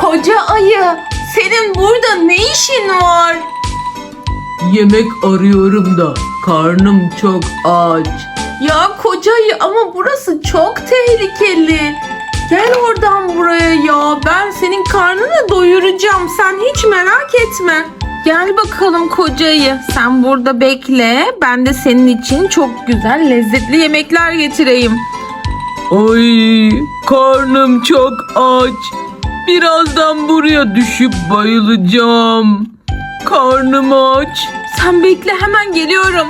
Koca ayı, senin burada ne işin var? Yemek arıyorum da karnım çok aç. Ya koca ayı ama burası çok tehlikeli. Gel oradan buraya ya. Ben senin karnını doyuracağım. Sen hiç merak etme. Gel bakalım koca ayı. Sen burada bekle. Ben de senin için çok güzel lezzetli yemekler getireyim. Ay karnım çok aç. Birazdan buraya düşüp bayılacağım. Karnım aç. Sen bekle hemen geliyorum.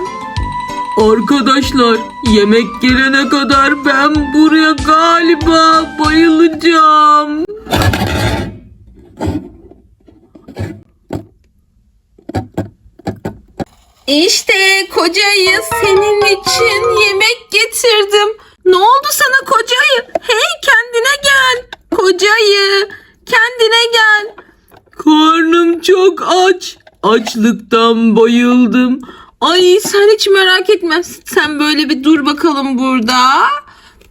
Arkadaşlar yemek gelene kadar ben buraya galiba bayılacağım. İşte koca ayı senin için yemek getirdim. Ne oldu sana koca ayı? Hey kendine gel. Koca ayı kendine gel. Karnım çok aç. Açlıktan bayıldım. Ay sen hiç merak etme. Sen böyle bir dur bakalım burada.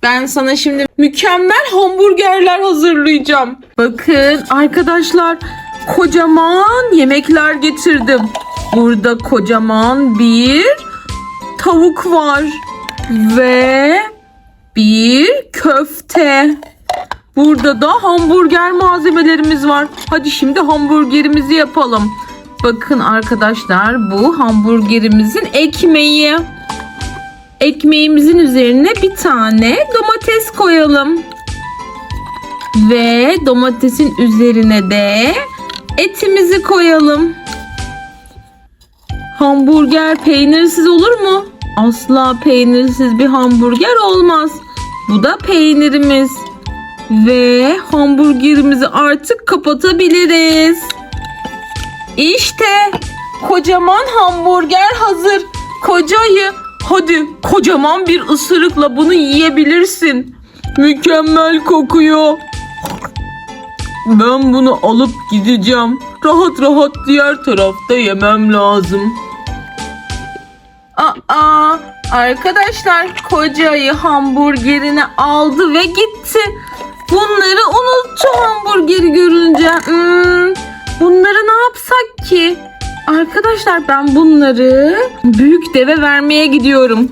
Ben sana şimdi mükemmel hamburgerler hazırlayacağım. Bakın arkadaşlar kocaman yemekler getirdim. Burada kocaman bir tavuk var ve bir köfte. Burada da hamburger malzemelerimiz var. Hadi şimdi hamburgerimizi yapalım. Bakın arkadaşlar bu hamburgerimizin ekmeği. Ekmeğimizin üzerine bir tane domates koyalım. Ve domatesin üzerine de etimizi koyalım. Hamburger peynirsiz olur mu? Asla peynirsiz bir hamburger olmaz. Bu da peynirimiz. Ve hamburgerimizi artık kapatabiliriz. İşte kocaman hamburger hazır. Kocayı hadi kocaman bir ısırıkla bunu yiyebilirsin. Mükemmel kokuyor. Ben bunu alıp gideceğim. Rahat rahat diğer tarafta yemem lazım. Aa, arkadaşlar kocayı hamburgerini aldı ve gitti. Bunları unuttu hamburgeri görünce. Hmm, bunları ne yapsak ki? Arkadaşlar ben bunları büyük deve vermeye gidiyorum.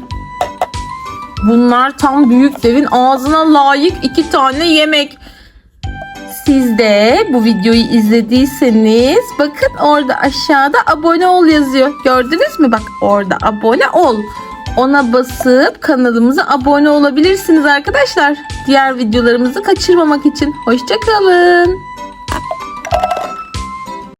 Bunlar tam büyük devin ağzına layık iki tane yemek. Siz de bu videoyu izlediyseniz bakın orada aşağıda abone ol yazıyor. Gördünüz mü? Bak orada abone ol. Ona basıp kanalımıza abone olabilirsiniz arkadaşlar. Diğer videolarımızı kaçırmamak için. Hoşçakalın.